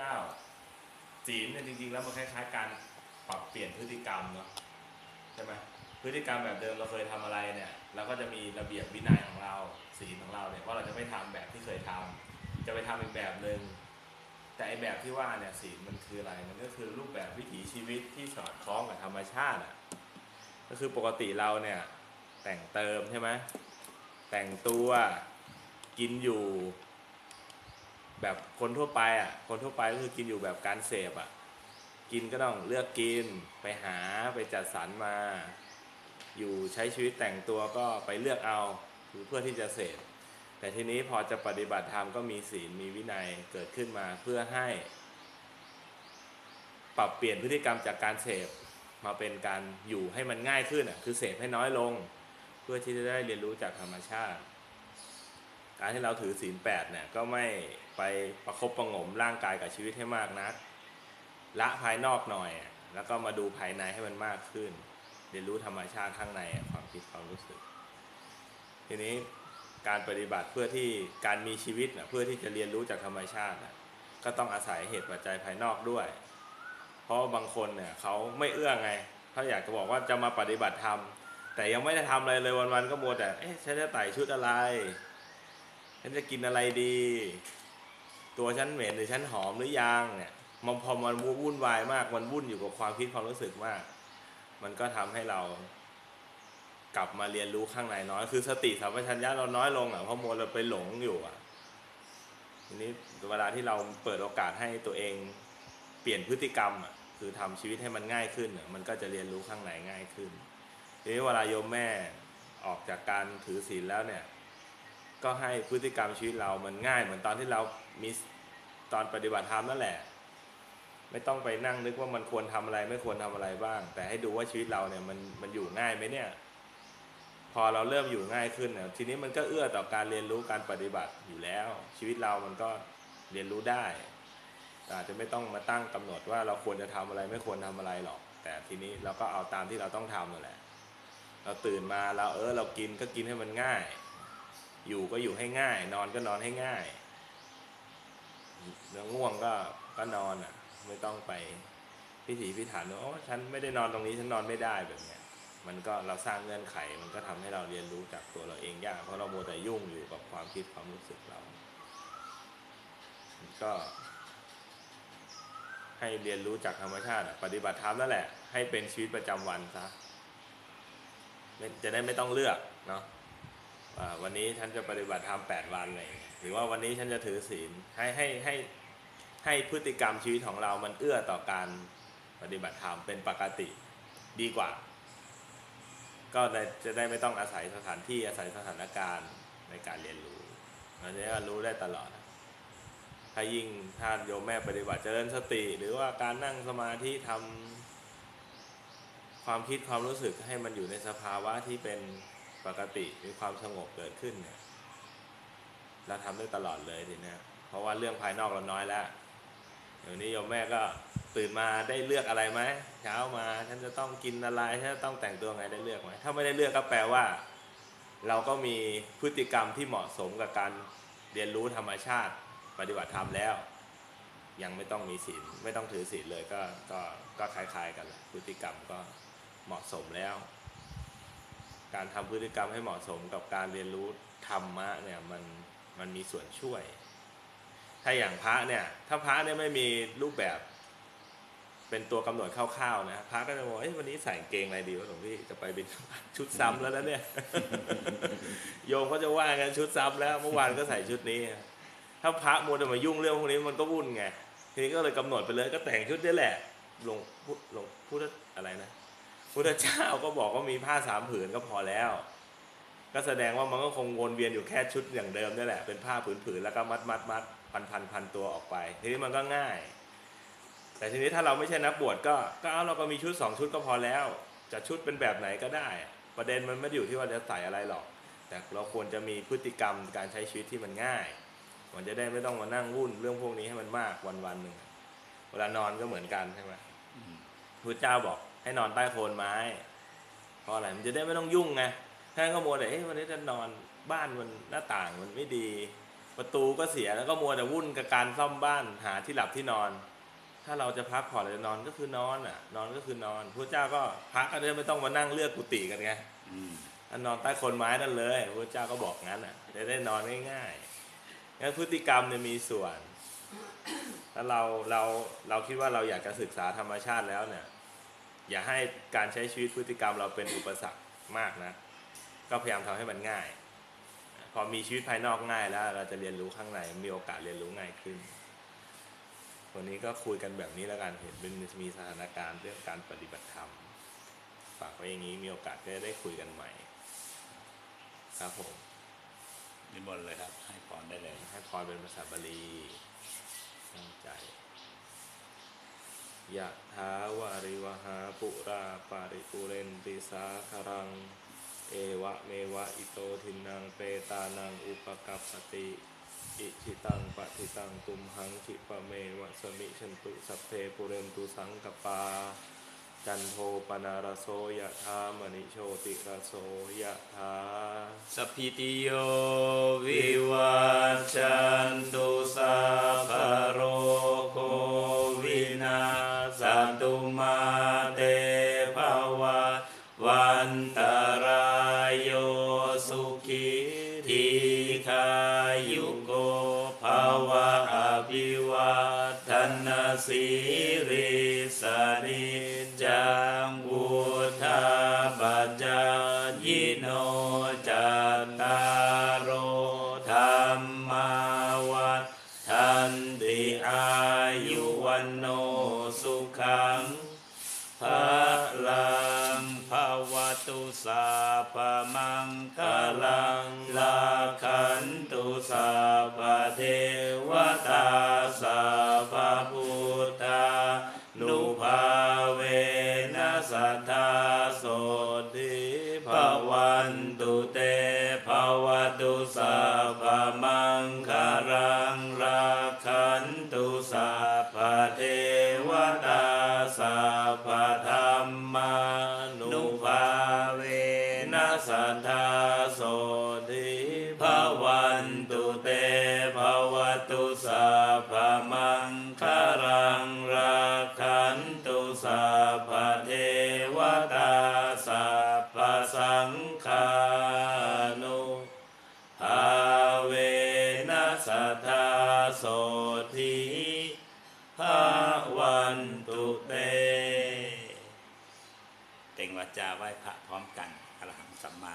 เจ้าศีลเนี่ยจริงๆ แล้วมันคล้ายๆการปรับเปลี่ยนพฤติกรรมเนาะใช่ไหมพฤติกรรมแบบเดิมเราเคยทำอะไรเนี่ยเราก็จะมีระเบียบวินัยของเราศีลของเราเนี่ยว่าเราจะไม่ทำแบบที่เคยทำจะไปทำอีกแบบหนึ่งแต่ไอแบบที่ว่าเนี่ยศีลมันคืออะไรมันก็คือรูปแบบวิถีชีวิตที่สอดคล้องกับธรรมชาติอะก็คือปกติเราเนี่ยแต่งเติมใช่ไหมแต่งตัวกินอยู่ แบบคนทั่วไปอะ คนทั่วไปก็คือกินอยู่แบบการเสพอะ กินก็ต้องเลือกกินไปหาไปจัดสรรมา อยู่ใช้ชีวิตแต่งตัวก็ไปเลือกเอาคือเพื่อที่จะเสพแต่ทีนี้พอจะปฏิบัติธรรมก็มีศีลมีวินัยเกิดขึ้นมาเพื่อให้ ปรับเปลี่ยนพฤติกรรมจากการเสพมาเป็นการอยู่ให้มันง่ายขึ้นอะคือเสพให้น้อยลง เพื่อที่จะได้เรียนรู้จากธรรมชาติ การที่เราถือศีลแปดเนี่ยก็ไม่ไปประคบประงมร่างกายกับชีวิตให้มากนัก ละภายนอกหน่อย แล้วก็มาดูภายในให้มันมากขึ้น เรียนรู้ธรรมชาติข้างในความคิดความรู้สึก ทีนี้การปฏิบัติเพื่อที่การมีชีวิตนะเพื่อที่จะเรียนรู้จากธรรมชาตินะก็ต้องอาศัยเหตุปัจจัยภายนอกด้วย เพราะบางคนเนี่ยเขาไม่เอื้อไงเขาอยากจะบอกว่าจะมาปฏิบัติธรรมแต่ยังไม่ได้ทำอะไรเลยวันๆก็มัวแต่เอ๊ะฉันจะใส่ชุดอะไร ฉันจะกินอะไรดี ตัวฉันเหม็นหรือฉันหอมหรือยังเนี่ยมันพอมันวุ่นวายมากมันวุ่นอยู่กับความคิดความรู้สึกมาก มันก็ทำให้เรากลับมาเรียนรู้ข้างในน้อยคือสติสัมปชัญญะเราน้อยลงอะเพราะมัวเราไปหลงอยู่อะทีนี้เวลาที่เราเปิดโอกาสให้ตัวเองเปลี่ยนพฤติกรรมอะคือทำชีวิตให้มันง่ายขึ้นอะมันก็จะเรียนรู้ข้างในง่ายขึ้นทีนี้เวลาโยมแม่ออกจากการถือศีลแล้วเนี่ย ก็ให้พฤติกรรมชีวิตเรามันง่ายเหมือนตอนที่เรามีตอนปฏิบัติธรรมนั่นแหละ ไม่ต้องไปนั่งนึกว่ามันควรทำอะไรไม่ควรทำอะไรบ้าง แต่ให้ดูว่าชีวิตเราเนี่ยมันมันอยู่ง่ายไหมเนี่ย พอเราเริ่มอยู่ง่ายขึ้นเนี่ยทีนี้มันก็เอื้อต่อการเรียนรู้การปฏิบัติอยู่แล้ว ชีวิตเรามันก็เรียนรู้ได้อาจจะไม่ต้องมาตั้งกำหนดว่าเราควรจะทำอะไรไม่ควรทำอะไรหรอก แต่ทีนี้เราก็เอาตามที่เราต้องทำนั่นแหละ เราตื่นมาเราเออเรากินก็กินให้มันง่าย อยู่ก็อยู่ให้ง่าย นอนก็นอนให้ง่ายเนื้อง่วงก็ก็นอนอะ ไม่ต้องไปพิถีพิถันว่าโอ้ฉันไม่ได้นอนตรงนี้ฉันนอนไม่ได้แบบเนี้ยมันก็เราสร้างเงื่อนไข มันก็ทำให้เราเรียนรู้จากตัวเราเองยากเพราะเราโมแต่ยุ่งอยู่กับความคิดความรู้สึกเรา ก็ ให้เรียนรู้จากธรรมชาติปฏิบัติธรรมนั่นแหละ ให้เป็นชีวิตประจำวันซะจะได้ไม่ต้องเลือกเนาะ วันนี้ฉันจะปฏิบัติธรรมแปดวันเลยหรือว่าวันนี้ฉันจะถือศีลให้ให้ให้ให้พฤติกรรมชีวิตของเรามันเอื้อต่อการปฏิบัติธรรมเป็นปกติดีกว่า ก็จะได้ไม่ต้องอาศัยสถานที่อาศัยสถานการณ์ในการเรียนรู้อันนี้ก็รู้ได้ตลอด ถ้ายิ่งท่านโยมแม่ปฏิบัติเจริญสติ หรือว่าการนั่งสมาธิทำความคิดความรู้สึกให้มันอยู่ในสภาวะที่เป็น ปกติมีความสงบเกิดขึ้นเนี่ยเราทำได้ตลอดเลยทีนี้เพราะว่าเรื่องภายนอกเราน้อยแล้วเดี๋ยวนี้โยมแม่ก็ตื่นมาได้เลือกอะไรไหมเช้ามาฉันจะต้องกินอะไรฉันจะต้องแต่งตัวไงได้เลือกไหมถ้าไม่ได้เลือกก็แปลว่า เราก็มีพฤติกรรมที่เหมาะสมกับการเรียนรู้ธรรมชาติ ปฏิบัติธรรมแล้ว ยังไม่ต้องมีศีลไม่ต้องถือศีลเลยก็ก็ก็คล้าย ๆ กันแหละพฤติกรรมก็เหมาะสมแล้ว การทำพฤติกรรมให้เหมาะสมกับการเรียนรู้ธรรมะเนี่ยมันมันมีส่วนช่วย ถ้าอย่างพระเนี่ย ถ้าพระเนี่ยไม่มีรูปแบบ เป็นตัวกำหนดคร่าวๆนะพระก็จะบอกเอ้ยวันนี้ใส่เกงอะไรดีวะหลวงพี่จะไปบินชุดซ้ำแล้วนะเนี่ย โยมก็จะว่ากันชุดซ้ำแล้วเมื่อวานก็ใส่ชุดนี้ ถ้าพระมัวแต่มายุ่งเรื่องพวกนี้มันก็วุ่นไงทีนี้ก็เลยกำหนดไปเลยก็แต่งชุดนี้แหละลงพุหลวงพุทธอะไรนะ พุทธเจ้าก็บอกว่ามีผ้าสามผืนก็พอแล้ว ก็แสดงว่ามันก็คงวนเวียนอยู่แค่ชุดอย่างเดิมนี่แหละ เป็นผ้าผืนๆแล้วก็มัดมัดมัดพันพันพันตัวออกไป ทีนี้มันก็ง่าย แต่ทีนี้ถ้าเราไม่ใช่นักบวชก็ก็เอาเราก็มีชุดสองชุดก็พอแล้ว จะชุดเป็นแบบไหนก็ได้ ประเด็นมันไม่ได้อยู่ที่ว่าจะใส่อะไรหรอก แต่เราควรจะมีพฤติกรรมการใช้ชีวิตที่มันง่าย มันจะได้ไม่ต้องมานั่งวุ่นเรื่องพวกนี้ให้มันมากวันวันๆหนึ่งเวลานอนก็เหมือนกันใช่ไหมพระเจ้าบอก ให้นอนใต้โคนไม้ เพราะอะไรมันจะได้ไม่ต้องยุ่งไงถ้าก็มัวแต่เอ้ยวันนี้จะนอนบ้านมันหน้าต่างมันไม่ดีฝประตูก็เสียแล้วก็มัวแต่วุ่นกับการซ่อมบ้านหาที่หลับที่นอน ถ้าเราจะพักผ่อนหรือจะนอนก็คือนอนอะ นอนก็คือนอนพระเจ้าก็พักก็จะไม่ต้องมานั่งเลือกกุฏิกันไงอืมอันนอนใต้โคนไม้นั่นเลยพระเจ้าก็บอกงั้นอะจะได้นอนง่ายๆงั้นพฤติกรรมเนี่ยมีส่วนถ้าเราเราเราคิดว่าเราอยากจะศึกษาธรรมชาติแล้วเนี่ย อย่าให้การใช้ชีวิตพฤติกรรมเราเป็นอุปสรรคมากนะก็พยายามทำให้มันง่าย พอมีชีวิตภายนอกง่ายแล้ว เราจะเรียนรู้ข้างในมีโอกาสเรียนรู้ง่ายขึ้น วันนี้ก็คุยกันแบบนี้แล้วกันเห็นเป็นมีสถานการณ์เรื่องการปฏิบัติธรรมฝากไว้อย่างนี้มีโอกาสก็จะได้คุยกันใหม่ ครับผมนิมนต์เลยครับ ให้พรได้เลย ให้พรเป็นภาษาบาลีตั้งใจ ยะถาวาริวหาปุราปาริปุเรนติสาคารัง เอวะเมวะอิโตทินังเปตานังอุปกัปปติ อิชิตังปะทิตังตุมหังคิปะเมวะสมิชันตุสัพเพปุเรนตุสังกปา จันโทปนารโสยะธามณิโชติรโสยะธาสัพพิติโยวิวัชชันตุ ภิวัฒนาสีริสนิจังวุธาปัจจายิโนจัตตารโอธรรมาวัฏันติอายุวันโน สัพพมังคารังราคันตุสาพ จาไหว้พระพร้อมกันอรหังสัมมา